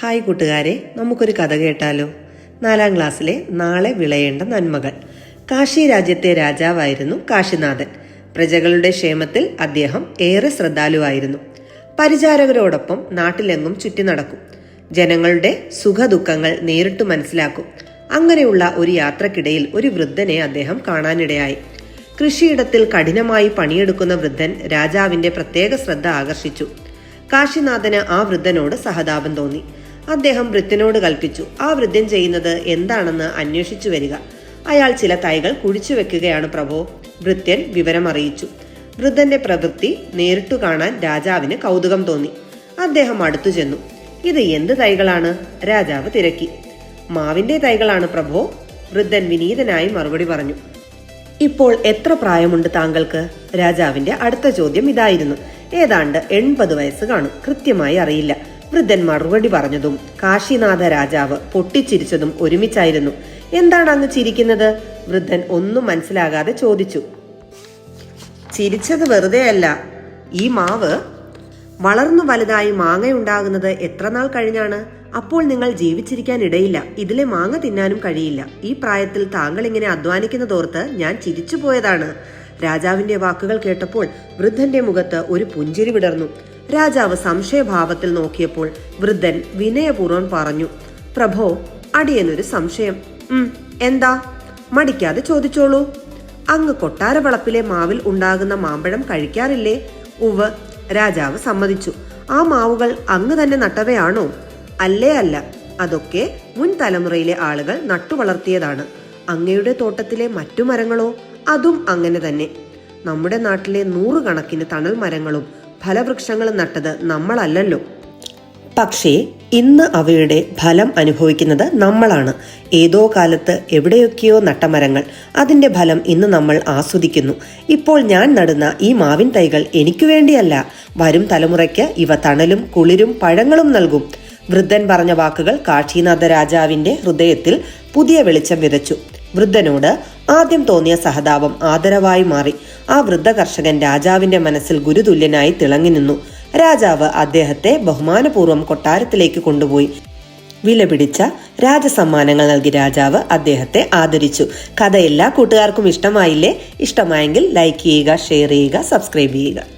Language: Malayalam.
ഹായ് കൂട്ടുകാരെ നമുക്കൊരു കഥ കേട്ടാലോ? നാലാം ക്ലാസ്സിലെ നാളെ വിളയേണ്ട നന്മകൾ. കാശി രാജ്യത്തെ രാജാവായിരുന്നു കാശിനാഥൻ. പ്രജകളുടെ ക്ഷേമത്തിൽ അദ്ദേഹം ഏറെ ശ്രദ്ധാലുവായിരുന്നു. പരിചാരകരോടൊപ്പം നാട്ടിലെങ്ങും ചുറ്റി നടക്കും. ജനങ്ങളുടെ സുഖദുഃഖങ്ങൾ നേരിട്ട് മനസ്സിലാക്കും. അങ്ങനെയുള്ള ഒരു യാത്രക്കിടയിൽ ഒരു വൃദ്ധനെ അദ്ദേഹം കാണാനിടയായി. കൃഷിയിടത്തിൽ കഠിനമായി പണിയെടുക്കുന്ന വൃദ്ധൻ രാജാവിന്റെ പ്രത്യേക ശ്രദ്ധ ആകർഷിച്ചു. കാശിനാഥന് ആ വൃദ്ധനോട് സഹതാപം തോന്നി. അദ്ദേഹം വൃദ്ധനോട് കൽപ്പിച്ചു ആ വൃദ്ധൻ ചെയ്യുന്നത് എന്താണെന്ന് അന്വേഷിച്ചു വരിക. അയാൾ ചില തൈകൾ കുഴിച്ചു വെക്കുകയാണ് പ്രഭോ. വൃത്യൻ വിവരം അറിയിച്ചു വൃദ്ധന്റെ പ്രവൃത്തി നേരിട്ടു കാണാൻ രാജാവിന് കൗതുകം തോന്നി. അദ്ദേഹം അടുത്തു ചെന്നു. ഇത് എന്ത് തൈകളാണ്? രാജാവ് തിരക്കി. മാവിന്റെ തൈകളാണ് പ്രഭോ. വൃദ്ധൻ വിനീതനായി മറുപടി പറഞ്ഞു. ഇപ്പോൾ എത്ര പ്രായമുണ്ട് താങ്കൾക്ക്? രാജാവിന്റെ അടുത്ത ചോദ്യം ഇതായിരുന്നു. ഏതാണ്ട് എൺപത് വയസ്സ് കാണും. കൃത്യമായി അറിയില്ല. വൃദ്ധൻ മറുപടി പറഞ്ഞതും കാശിനാഥ രാജാവ് പൊട്ടിച്ചിരിച്ചതും ഒരുമിച്ചായിരുന്നു. എന്താണ് അങ്ങ് ചിരിക്കുന്നത്? വൃദ്ധൻ ഒന്നും മനസ്സിലാകാതെ ചോദിച്ചു. ചിരിച്ചത് വെറുതെയല്ല. ഈ മാവ് വളർന്നു വലുതായി മാങ്ങയുണ്ടാകുന്നത് എത്ര നാൾ കഴിഞ്ഞാണ്? അപ്പോൾ നിങ്ങൾ ജീവിച്ചിരിക്കാൻ ഇടയില്ല ഇതിലെ മാങ്ങ തിന്നാനും കഴിയില്ല. ഈ പ്രായത്തിൽ താങ്കൾ ഇങ്ങനെ അധ്വാനിക്കുന്നതോർത്ത് ഞാൻ ചിരിച്ചു പോയതാണ് രാജാവിന്റെ വാക്കുകൾ കേട്ടപ്പോൾ വൃദ്ധന്റെ മുഖത്ത് ഒരു പുഞ്ചിരി വിടർന്നു. രാജാവ് സംശയഭാവത്തിൽ നോക്കിയപ്പോൾ വൃദ്ധൻ വിനയപൂർവം പറഞ്ഞു പ്രഭോ അടിയനൊരു സംശയം. ഉം എന്താ? മടിക്കാതെ ചോദിച്ചോളൂ. അങ്ങ് കൊട്ടാരവളപ്പിലെ മാവിൽ ഉണ്ടാകുന്ന മാമ്പഴം കഴിക്കാറില്ലേ? ഉവ് രാജാവ് സമ്മതിച്ചു. ആ മാവുകൾ അങ്ങ് തന്നെ നട്ടവയാണോ? അല്ലേ അല്ല. അതൊക്കെ മുൻ തലമുറയിലെ ആളുകൾ നട്ടുവളർത്തിയതാണ് അങ്ങയുടെ തോട്ടത്തിലെ മറ്റു മരങ്ങളോ? അതും അങ്ങനെ തന്നെ. നമ്മുടെ നാട്ടിലെ നൂറുകണക്കിന് തണൽ മരങ്ങളും ഫലവൃക്ഷങ്ങളും നട്ടത് നമ്മളല്ലല്ലോ. പക്ഷേ ഇന്ന് അവയുടെ ഫലം അനുഭവിക്കുന്നത് നമ്മളാണ്. ഏതോ കാലത്ത് എവിടെയൊക്കെയോ നട്ട മരങ്ങൾ അതിന്റെ ഫലം ഇന്ന് നമ്മൾ ആസ്വദിക്കുന്നു. ഇപ്പോൾ ഞാൻ നടുന്ന ഈ മാവിൻ തൈകൾ എനിക്ക് വേണ്ടിയല്ല. വരും തലമുറയ്ക്ക് ഇവ തണലും കുളിരും പഴങ്ങളും നൽകും. വൃദ്ധൻ പറഞ്ഞ വാക്കുകൾ കാശീനാഥ രാജാവിന്റെ ഹൃദയത്തിൽ പുതിയ വെളിച്ചം വിതച്ചു. വൃദ്ധനോട് ആദ്യം തോന്നിയ സഹതാപം ആദരവായി മാറി. ആ വൃദ്ധ കർഷകൻ രാജാവിന്റെ മനസ്സിൽ ഗുരുതുല്യനായി തിളങ്ങി നിന്നു. രാജാവ് അദ്ദേഹത്തെ ബഹുമാനപൂർവം കൊട്ടാരത്തിലേക്ക് കൊണ്ടുപോയി. വിലപിടിച്ച രാജസമ്മാനങ്ങൾ നൽകി രാജാവ് അദ്ദേഹത്തെ ആദരിച്ചു. കഥ എല്ലാ കൂട്ടുകാർക്കും ഇഷ്ടമായില്ലേ? ഇഷ്ടമായെങ്കിൽ ലൈക്ക് ചെയ്യുക ഷെയർ ചെയ്യുക സബ്സ്ക്രൈബ് ചെയ്യുക.